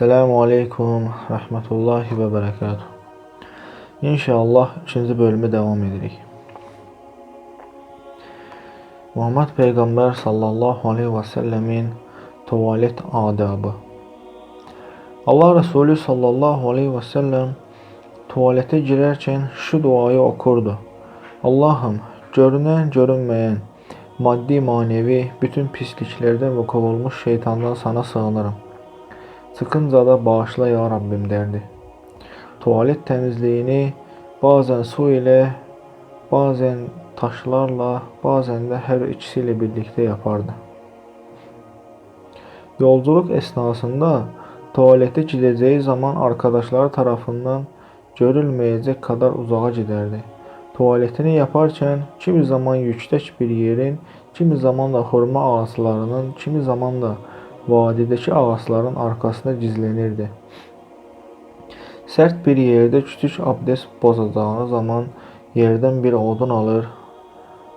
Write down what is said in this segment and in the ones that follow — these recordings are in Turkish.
Esselamu Aleyküm Rahmetullahi ve Berekatuhu. İnşallah 3. bölüme devam edirik. Muhammed Peygamber sallallahu aleyhi ve sellemin tuvalet adabı. Allah Resulü sallallahu aleyhi ve sellem tuvalete girerken şu duayı okurdu. Allah'ım görünen görünmeyen maddi manevi bütün pisliklerden ve kovulmuş şeytandan sana sığınırım. Sıkınca da bağışla ya Rabbim derdi. Tuvalet temizliğini bazen su ile, bazen taşlarla, bazen de her ikisiyle birlikte yapardı. Yolculuk esnasında tuvalete gideceği zaman arkadaşları tarafından görülmeyecek kadar uzağa giderdi. Tuvaletini yaparken kimi zaman yüksek bir yerin, kimi zaman da hurma ağaçlarının, kimi zaman da vadideki ağaçların arkasında gizlenirdi. Sert bir yerde küçük abdest bozacağını zaman yerden bir odun alır,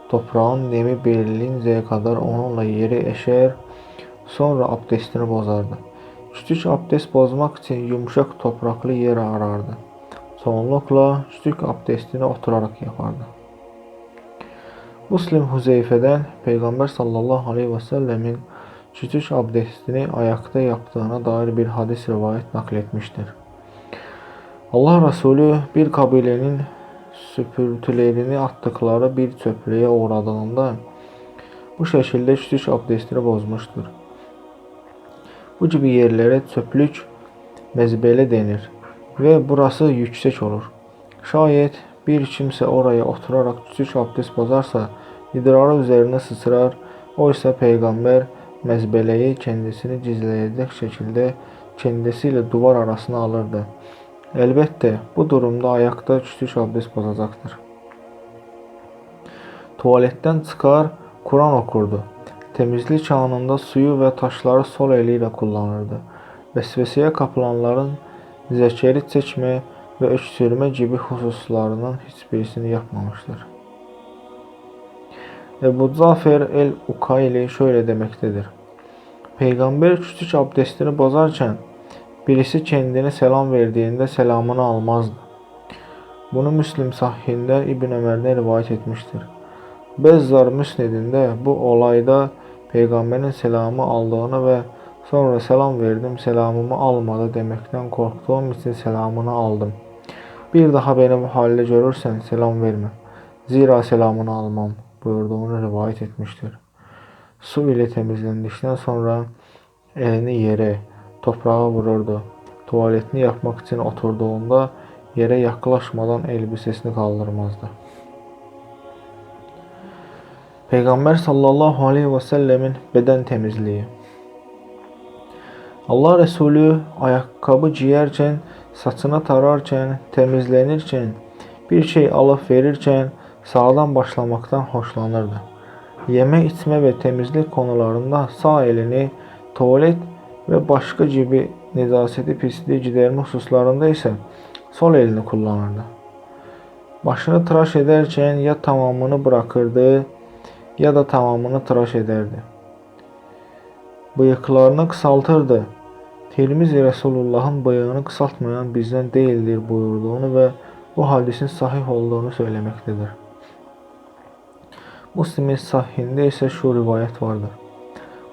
toprağın nemi belirlinceye kadar onunla yeri eşer, sonra abdestini bozardı. Küçük abdest bozmak için yumuşak topraklı yer arardı. Çoğunlukla küçük abdestini oturarak yapardı. Muslim Huzeyfe'den Peygamber sallallahu aleyhi ve sellemin küçük abdestini ayakta yaptığına dair bir hadis rivayet nakletmiştir. Allah Resulü bir kabilenin süpürtülerini attıkları bir çöplüğe uğradığında bu şekilde küçük abdestini bozmuştur. Bu gibi yerlere çöplük mezbele denir ve burası yüksek olur. Şayet bir kimse oraya oturarak küçük abdest bozarsa idrarı üzerine sıçrar, oysa peygamber mezbeleyi kendisini gizleyecek şekilde kendisiyle duvar arasına alırdı. Elbette bu durumda ayakta küçük abdest bozacaktır. Tuvaletten çıkar, Kur'an okurdu. Temizlik anında suyu ve taşları sol eliyle kullanırdı. Vesveseye kapılanların zekeri çekme ve öksürme gibi hususlarının hiçbirisini yapmamıştır. Ebu Zafer el-Ukayli şöyle demektedir. Peygamber küçük abdestini bozarken birisi kendine selam verdiğinde selamını almazdı. Bunu Müslim sahihinde İbn Ömer'den rivayet etmiştir. Bezzar Müsned'inde bu olayda peygamberin selamı aldığını ve sonra selam verdim selamımı almadı demekten korktuğum için selamını aldım. Bir daha beni bu halde görürsen selam verme. Zira selamını almam buyurduğunu rivayet etmiştir. Su ile temizlendikten sonra elini yere, toprağa vururdu. Tuvaletini yapmak için oturduğunda yere yaklaşmadan elbisesini kaldırmazdı. Peygamber sallallahu aleyhi ve sellemin beden temizliği. Allah Resulü ayakkabı giyerken, saçını tararken, temizlenirken, bir şey alıp verirken sağdan başlamaktan hoşlanırdı. Yeme içme ve temizlik konularında sağ elini tuvalet ve başka gibi nezaseti pisliği giderme hususlarında ise sol elini kullanırdı. Başını tıraş ederken ya tamamını bırakırdı ya da tamamını tıraş ederdi. Bıyıklarını kısaltırdı. Tirmizi Resulullah'ın bıyığını kısaltmayan bizden değildir buyurduğunu ve bu hadisin sahih olduğunu söylemektedir. Müslim'in sahihinde ise şu rivayet vardır.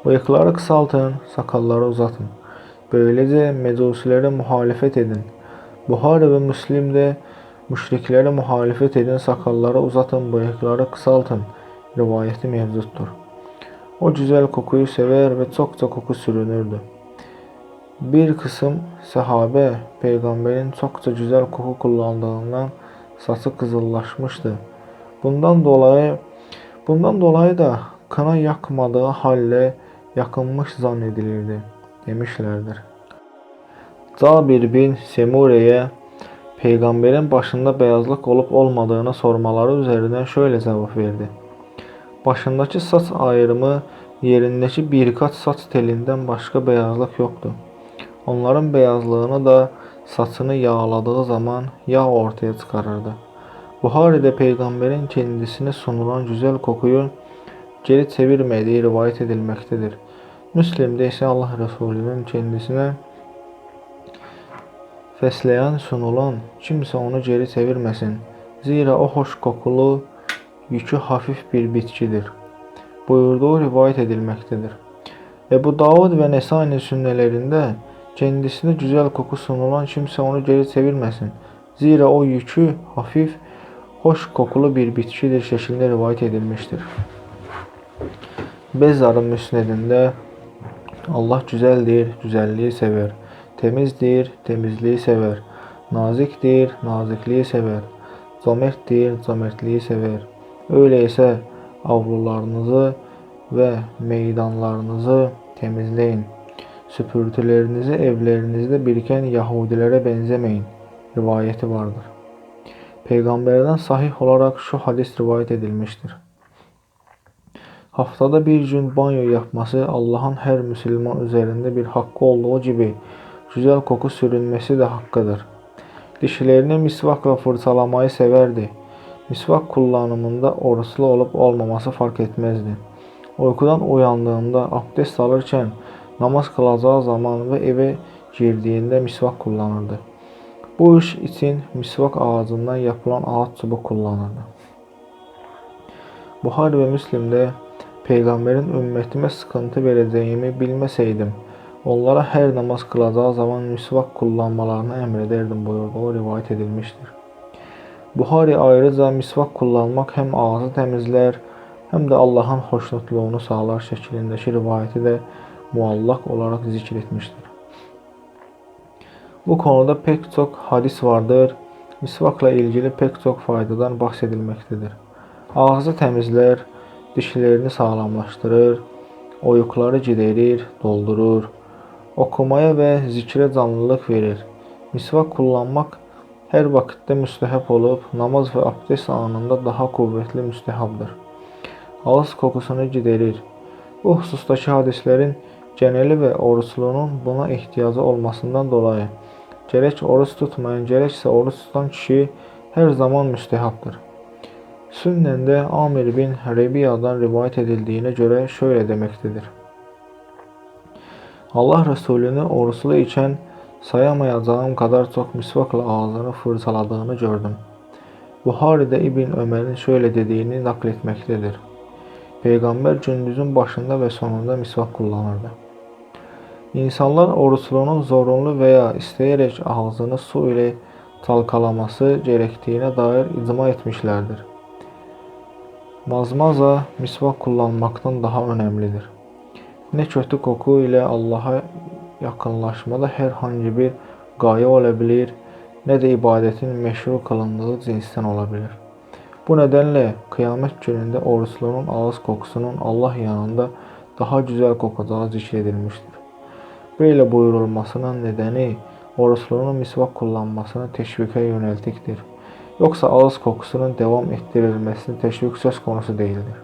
Bıyıkları kısaltın, sakalları uzatın. Böylece mecusilere muhalefet edin. Buhari ve Müslim'de müşriklere muhalefet edin, sakalları uzatın, bıyıkları kısaltın rivayeti mevcuttur. O güzel kokuyu sever ve çokça koku sürünürdü. Bir kısım sahabe peygamberin çokça güzel koku kullandığından saçı kızıllaşmıştı. Bundan dolayı bundan dolayı da kana yakmadığı halde yakınmış zannedilirdi demişlerdir. Cabir bin Semure'ye peygamberin başında beyazlık olup olmadığını sormaları üzerinden şöyle cevap verdi. Başındaki saç ayrımı yerindeki birkaç saç telinden başka beyazlık yoktu. Onların beyazlığını da saçını yağladığı zaman yağ ortaya çıkarırdı. Buhari'de peygamberin kendisine sunulan güzel kokuyu geri çevirmediği rivayet edilmektedir. Müslim'de ise Allah Resulü'nün kendisine Fesleğen sunulan kimse onu geri çevirmesin. Zira o hoş kokulu, yükü hafif bir bitkidir. Buyurduğu rivayet edilmektedir. Ebu Davud ve Nesai'nin sünnelerinde kendisine güzel koku sunulan kimse onu geri çevirmesin. Zira o yükü hafif, hoş kokulu bir bitkidir şeklinde rivayet edilmiştir. Bezzar'ın müsnedinde Allah güzeldir, güzelliği sever. Temizdir, temizliği sever. Naziktir, nazikliği sever. Cömerttir, cömertliği sever. Öyleyse avlularınızı ve meydanlarınızı temizleyin. Süpürtülerinizi evlerinizde biriken Yahudilere benzemeyin. Rivayeti vardır. Peygamberden sahih olarak şu hadis rivayet edilmiştir. Haftada bir gün banyo yapması Allah'ın her Müslüman üzerinde bir hakkı olduğu gibi güzel koku sürünmesi de hakkıdır. Dişlerini misvakla fırçalamayı severdi. Misvak kullanımında oruçlu olup olmaması fark etmezdi. Uykudan uyandığında abdest alırken namaz kılacağı zaman ve eve girdiğinde misvak kullanırdı. Bu iş için misvak ağacından yapılan ağaç çubuğu kullanırdı. Buhari ve Müslim'de Peygamberin ümmetime sıkıntı vereceğimi bilmeseydim, onlara her namaz kılacağı zaman misvak kullanmalarını emrederdim buyurduğu rivayet edilmiştir. Buhari ayrıca misvak kullanmak hem ağzı temizler hem de Allah'ın hoşnutluğunu sağlar şeklindeki rivayeti de muallak olarak zikretmiştir. Bu konuda pek çok hadis vardır. Misvakla ilgili pek çok faydadan bahsedilmektedir. Ağzı temizler, dişlerini sağlamlaştırır, oyukları giderir, doldurur, okumaya ve zikre canlılık verir. Misvak kullanmak her vakitte müstehap olup namaz ve abdest anında daha kuvvetli müstehapdır. Ağız kokusunu giderir. Bu husustaki hadislerin geneli ve oruçluğunun buna ihtiyacı olmasından dolayı gerek oruç tutmayan gerekse oruç tutan kişi her zaman müstehaptır. Sünnende Amir bin Rebiya'dan rivayet edildiğine göre şöyle demektedir. Allah Resulü'nü oruçlu içen sayamayacağım kadar çok misvakla ağzını fırçaladığını gördüm. Buhari'de İbn Ömer'in şöyle dediğini nakletmektedir. Peygamber gündüzün başında ve sonunda misvak kullanırdı. İnsanlar oruçlunun zorunlu veya isteyerek ağzını su ile çalkalaması gerektiğine dair icma etmişlerdir. Mazmaza misvak kullanmaktan daha önemlidir. Ne kötü koku ile Allah'a yakınlaşmada herhangi bir gaye olabilir, ne de ibadetin meşru kılındığı cinsten olabilir. Bu nedenle kıyamet gününde oruçlunun ağız kokusunun Allah yanında daha güzel kokacağı zikredilmiştir. Böyle buyurulmasının nedeni oruçlunun misvak kullanmasını teşvike yöneltiktir. Yoksa ağız kokusunun devam ettirilmesini teşvik söz konusu değildir.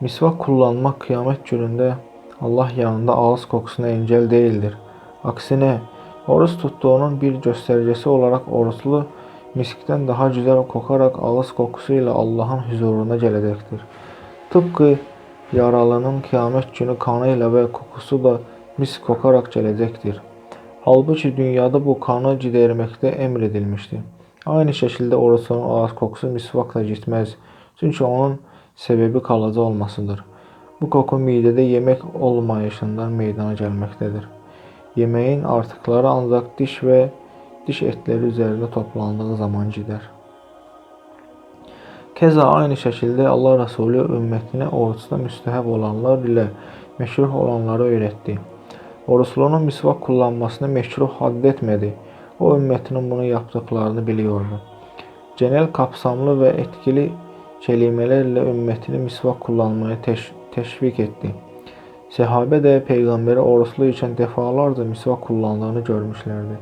Misvak kullanmak kıyamet gününde Allah yanında ağız kokusuna engel değildir. Aksine oruç tuttuğunun bir göstergesi olarak oruçlu miskten daha güzel kokarak ağız kokusuyla Allah'ın huzuruna gelecektir. Tıpkı yaralının kıyamet günü kanıyla ve kokusu da mis kokarak gelecektir. Halbuki dünyada bu kanı gidermekte emredilmişti. Aynı şekilde oruçlunun ağız kokusu misvakla gitmez. Çünkü onun sebebi kalıcı olmasıdır. Bu koku midede yemek olmayışından meydana gelmektedir. Yemeğin artıkları ancak diş ve diş etleri üzerinde toplandığı zaman gider. Keza aynı şekilde Allah Resulü ümmetine oruçta müstehab olanlar ile meşruh olanları öğretti. Oruçlunun misvak kullanmasını meşruh haddetmedi. O ümmetinin bunu yaptıklarını biliyordu. Genel kapsamlı ve etkili kelimelerle ümmetini misvak kullanmaya teş teşvik etti. Sehabe de peygamberi oruçlu için defalarca misvak kullandığını görmüşlerdi.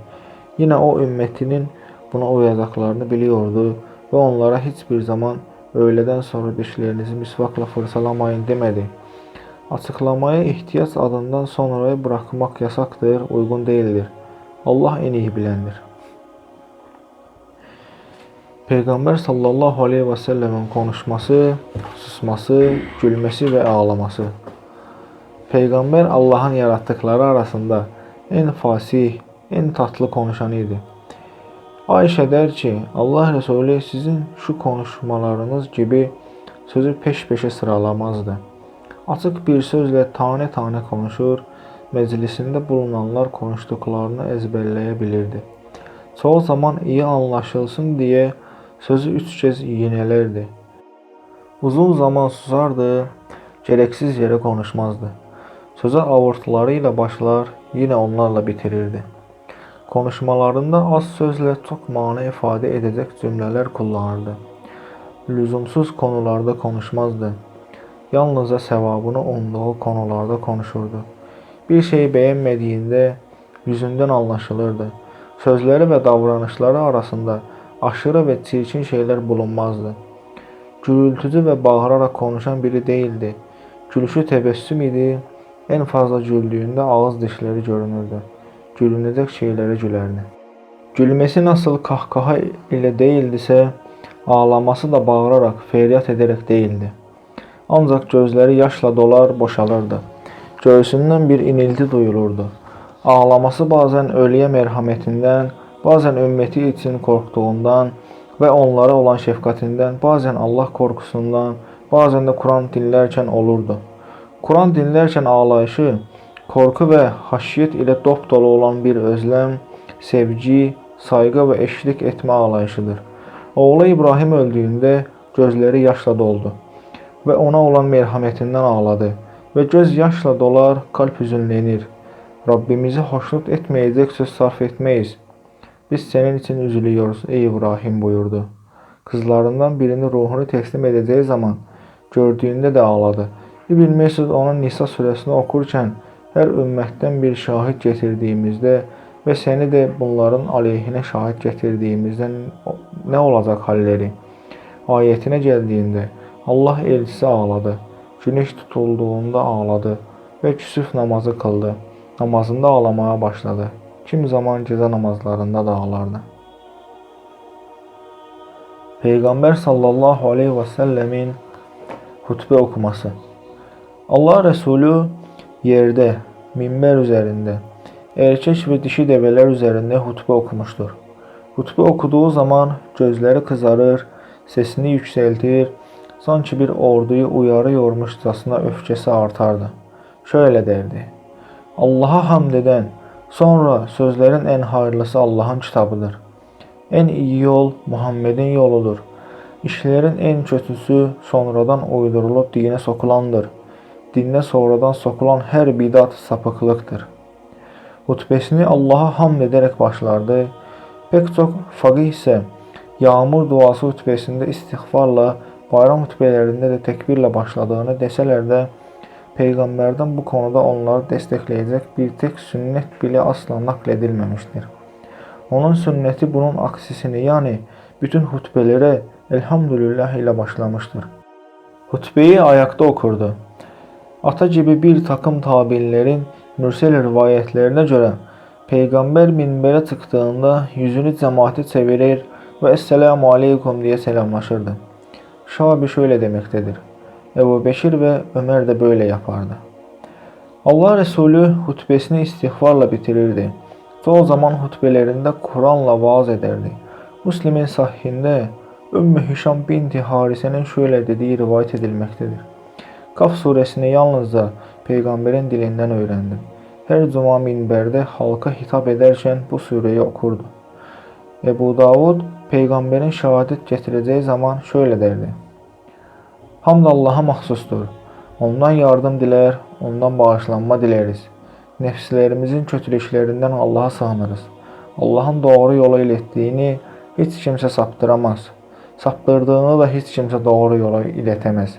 Yine o ümmetinin buna uyacaklarını biliyordu ve onlara hiçbir zaman öğleden sonra dişlerinizi misvakla fırçalamayın demedi. Açıklamaya ihtiyaç adından sonraya bırakmak yasaktır, uygun değildir. Allah en iyi bilendir. Peygamber sallallahu aleyhi ve sellemin konuşması, susması, gülmesi ve ağlaması. Peygamber Allah'ın yarattıkları arasında en fasih, en tatlı konuşan idi. Ayşe der ki, Allah Resulü sizin şu konuşmalarınız gibi sözü peş peşe sıralamazdı. Açık bir sözle tane tane konuşur, meclisinde bulunanlar konuştuklarını ezberleyebilirdi. Çoğu zaman iyi anlaşılsın diye sözü üç kez yinelerdi. Uzun zaman susardı, gereksiz yere konuşmazdı. Söze avurtlarıyla başlar, yine onlarla bitirirdi. Konuşmalarında az sözle çok mana ifade edecek cümleler kullanırdı. Lüzumsuz konularda konuşmazdı. Yalnızca sevabını umduğu konularda konuşurdu. Bir şey beğenmediğinde yüzünden anlaşılırdı. Sözleri ve davranışları arasında aşırı ve çirkin şeyler bulunmazdı. Gürültücü ve bağırarak konuşan biri değildi. Gülüşü tebessüm idi. En fazla güldüğünde ağız dişleri görünürdü. Gülünecek şeylere gülerdi. Gülmesi nasıl kahkaha ile değildisə, ağlaması da bağırarak, feryat ederek değildi. Ancak gözleri yaşla dolar, boşalırdı. Göğsündən bir inilti duyulurdu. Ağlaması bazen ölüye merhametinden, bazen ümmeti için korktuğundan ve onlara olan şefkatinden, bazen Allah korkusundan, bazen de Kur'an dinlerken olurdu. Kur'an dinlerken ağlayışı, korku ve haşyet ile dop dolu olan bir özlem, sevgi, saygı ve eşlik etme ağlayışıdır. Oğlu İbrahim öldüğünde gözleri yaşla doldu ve ona olan merhametinden ağladı ve göz yaşla dolar, kalp hüzünlenir. Rabbimizi hoşnut etmeyecek söz sarf etmeyiz. Biz senin için üzülüyoruz ey İbrahim buyurdu. Kızlarından birini ruhunu teslim edeceği zaman gördüğünde de ağladı. İbn Mesud onun Nisa suresini okurken her ümmetten bir şahit getirdiğimizde ve seni de bunların aleyhine şahit getirdiğimizde ne olacak halleri? Ayetine geldiğinde Allah elçisi ağladı. Güneş tutulduğunda ağladı ve küsüf namazı kıldı. Namazında ağlamaya başladı. Kim zaman gece namazlarında da ağlardı. Peygamber sallallahu aleyhi ve sellemin hutbe okuması. Allah Resulü yerde, minber üzerinde, erkek ve dişi develer üzerinde hutbe okumuştur. Hutbe okuduğu zaman gözleri kızarır, sesini yükseltir, sanki bir orduyu uyarıyormuşçasına öfkesi artardı. Şöyle derdi. Allah'a hamd eden, sonra sözlerin en hayırlısı Allah'ın kitabıdır. En iyi yol Muhammed'in yoludur. İşlerin en kötüsü sonradan uydurulup dine sokulandır. Dinle sonradan sokulan her bidat sapıklıktır. Hutbesini Allah'a hamd ederek başlardı. Pek çok fagih ise yağmur duası hutbesinde istiğfarla, bayram hutbelerinde de tekbirle başladığını deseler de Peygamberden bu konuda onları destekleyecek bir tek sünnet bile asla nakledilmemiştir. Onun sünneti bunun aksisini yani bütün hutbelere elhamdülillah ile başlamıştır. Hutbeyi ayakta okurdu. Ata gibi bir takım tabinlerin mürsel rivayetlerine göre Peygamber minbere çıktığında yüzünü cemaate çevirir ve Esselamu Aleyküm diye selamlaşırdı. Şabi şöyle demektedir. Ebu Beşir ve Ömer de böyle yapardı. Allah Resulü hutbesini istiğfarla bitirirdi. Çoğu zaman hutbelerinde Kur'an'la vaaz ederdi. Müslim'in sahihinde Ümmü Hişam binti Harise'nin şöyle dediği rivayet edilmektedir. Kaf suresini yalnızca peygamberin dilinden öğrendim. Her cuma minberde halka hitap ederken bu sureyi okurdu. Ebu Davud peygamberin şehadet getireceği zaman şöyle derdi. Hamd Allah'a mahsustur. Ondan yardım diler, ondan bağışlanma dileriz. Nefslerimizin kötülüklerinden Allah'a sığınırız. Allah'ın doğru yola ilettiğini hiç kimse saptıramaz. Saptırdığını da hiç kimse doğru yola iletemez.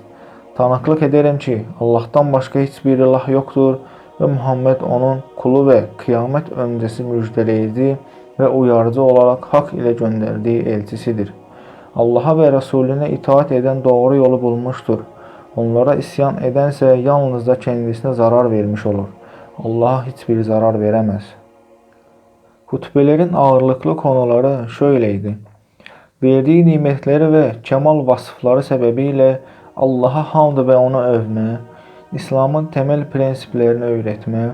Tanıklık ederim ki Allah'tan başka hiçbir ilah yoktur ve Muhammed onun kulu ve kıyamet öncesi müjdeleyici ve uyarıcı olarak hak ile gönderdiği elçisidir. Allah'a ve Resulüne itaat eden doğru yolu bulmuştur. Onlara isyan edense yalnızca kendisine zarar vermiş olur. Allah'a hiçbir zarar veremez. Hutbelerin ağırlıklı konuları şöyleydi. Verdiği nimetleri ve kemal vasıfları sebebiyle Allah'a hamd ve onu övme, İslam'ın temel prensiplerini öğretme,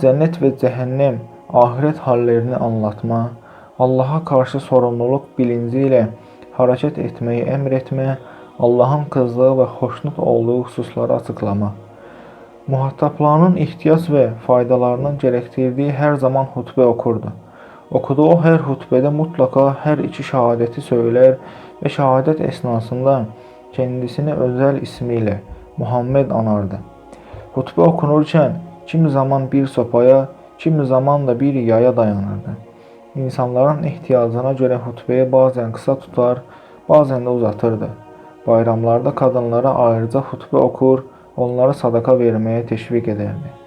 cennet ve cehennem, ahiret hallerini anlatma, Allah'a karşı sorumluluk bilinciyle hareket etmeyi emretme, Allah'ın kızdığı ve hoşnut olduğu hususları açıklama. Muhataplarının ihtiyaç ve faydalarının gerektirdiği her zaman hutbe okurdu. Okuduğu her hutbede mutlaka her iki şehadeti söyler ve şehadet esnasında kendisini özel ismiyle Muhammed anardı. Hutbe okunurken kimi zaman bir sopaya, kimi zaman da bir yaya dayanırdı. İnsanların ihtiyacına göre hutbeyi bazen kısa tutar, bazen de uzatırdı. Bayramlarda kadınlara ayrıca hutbe okur, onları sadaka vermeye teşvik ederdi.